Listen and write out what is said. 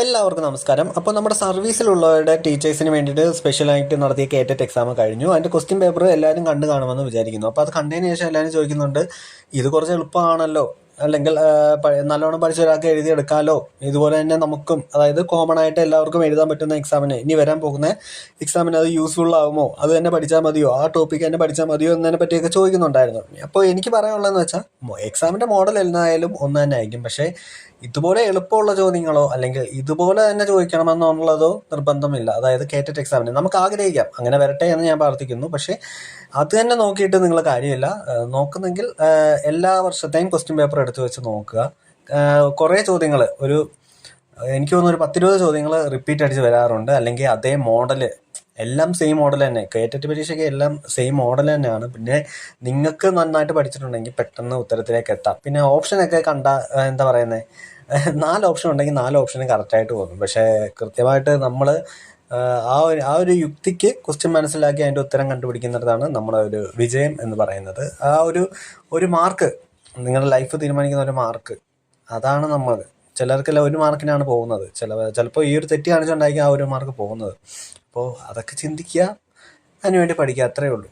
എല്ലാവർക്കും നമസ്കാരം. അപ്പോൾ നമ്മുടെ സർവീസിലുള്ളവരുടെ ടീച്ചേഴ്സിന് വേണ്ടിയിട്ട് സ്പെഷ്യലായിട്ട് നടത്തിയ കേറ്ററ്റ് എക്സാം കഴിഞ്ഞു. അതിന്റെ ക്വസ്റ്റ്യൻ പേപ്പർ എല്ലാവരും കണ്ടു കാണുമെന്ന് വിചാരിക്കുന്നു. അപ്പോൾ അത് കണ്ടതിന് ശേഷം എല്ലാവരും ചോദിക്കുന്നുണ്ട് ഇത് കുറച്ച് എളുപ്പമാണല്ലോ. അല്ലെങ്കിൽ നല്ലോണം പഠിച്ച ഒരാൾക്ക് എഴുതിയെടുക്കാമല്ലോ ഇതുപോലെ തന്നെ നമുക്കും അതായത് കോമൺ ആയിട്ട് എല്ലാവർക്കും എഴുതാൻ പറ്റുന്ന എക്സാമിന് ഇനി വരാൻ പോകുന്ന എക്സാമിന് അത് യൂസ്ഫുൾ ആകുമോ അത് തന്നെ പഠിച്ചാൽ മതിയോ? ആ ടോപ്പിക്ക് തന്നെ പഠിച്ചാൽ മതിയോ എന്നതിനെ പറ്റിയൊക്കെ ചോദിക്കുന്നുണ്ടായിരുന്നു. അപ്പോൾ എനിക്ക് പറയാനുള്ളതെന്ന് വെച്ചാൽ എക്സാമിന്റെ മോഡൽ എന്നായാലും ഒന്ന് തന്നെ ആയിരിക്കും. പക്ഷേ ഇതുപോലെ എളുപ്പമുള്ള ചോദ്യങ്ങളോ അല്ലെങ്കിൽ ഇതുപോലെ തന്നെ ചോദിക്കണമെന്നുള്ളതോ നിർബന്ധമില്ല. അതായത് കേറ്ററ്റ് എക്സാമിന് നമുക്ക് ആഗ്രഹിക്കാം. അങ്ങനെ വരട്ടെ എന്ന് ഞാൻ പ്രാർത്ഥിക്കുന്നു. പക്ഷേ അത് തന്നെ നോക്കിയിട്ട് നിങ്ങൾ കാര്യമില്ല. നോക്കുന്നെങ്കിൽ എല്ലാ വർഷത്തെയും ക്വസ്റ്റ്യൻ പേപ്പർ എടുത്ത് വെച്ച് നോക്കുക. കുറേ ചോദ്യങ്ങൾ ഒരു എനിക്ക് തോന്നുന്നു ഒരു പത്തിരുപത് ചോദ്യങ്ങൾ റിപ്പീറ്റ് അടിച്ച് വരാറുണ്ട്. അല്ലെങ്കിൽ അതേ മോഡൽ എല്ലാം സെയിം മോഡൽ തന്നെ. കേറ്ററ്റ് പരീക്ഷയ്ക്ക് എല്ലാം സെയിം മോഡൽ തന്നെയാണ്. പിന്നെ നിങ്ങൾക്ക് നന്നായിട്ട് പഠിച്ചിട്ടുണ്ടെങ്കിൽ പെട്ടെന്ന് ഉത്തരത്തിലേക്ക് എത്താം. പിന്നെ ഓപ്ഷനൊക്കെ കണ്ട എന്താ പറയുന്നത് നാല് ഓപ്ഷൻ ഉണ്ടെങ്കിൽ നാല് ഓപ്ഷനും കറക്റ്റായിട്ട് പോകും. പക്ഷേ കൃത്യമായിട്ട് നമ്മൾ ആ ഒരു ആ ഒരു യുക്തിക്ക് ക്വസ്റ്റ്യൻ മനസ്സിലാക്കി അതിന്റെ ഉത്തരം കണ്ടുപിടിക്കുന്നിടത്താണ് നമ്മുടെ ഒരു വിജയം എന്ന് പറയുന്നത്. ആ ഒരു ഒരു മാർക്ക് നിങ്ങളുടെ ലൈഫ് തീരുമാനിക്കുന്ന ഒരു മാർക്ക് അതാണ് നമ്മൾ. ചിലർക്കെല്ലാം ഒരു മാർക്കിനാണ് പോകുന്നത്. ചില ചിലപ്പോൾ ഈ ഒരു തെറ്റ് കാണിച്ചുകൊണ്ടായിരിക്കും ആ ഒരു മാർക്ക് പോകുന്നത്. അപ്പോൾ അതൊക്കെ ചിന്തിക്കുക. അതിനുവേണ്ടി പഠിക്കുക. അത്രയേ ഉള്ളൂ.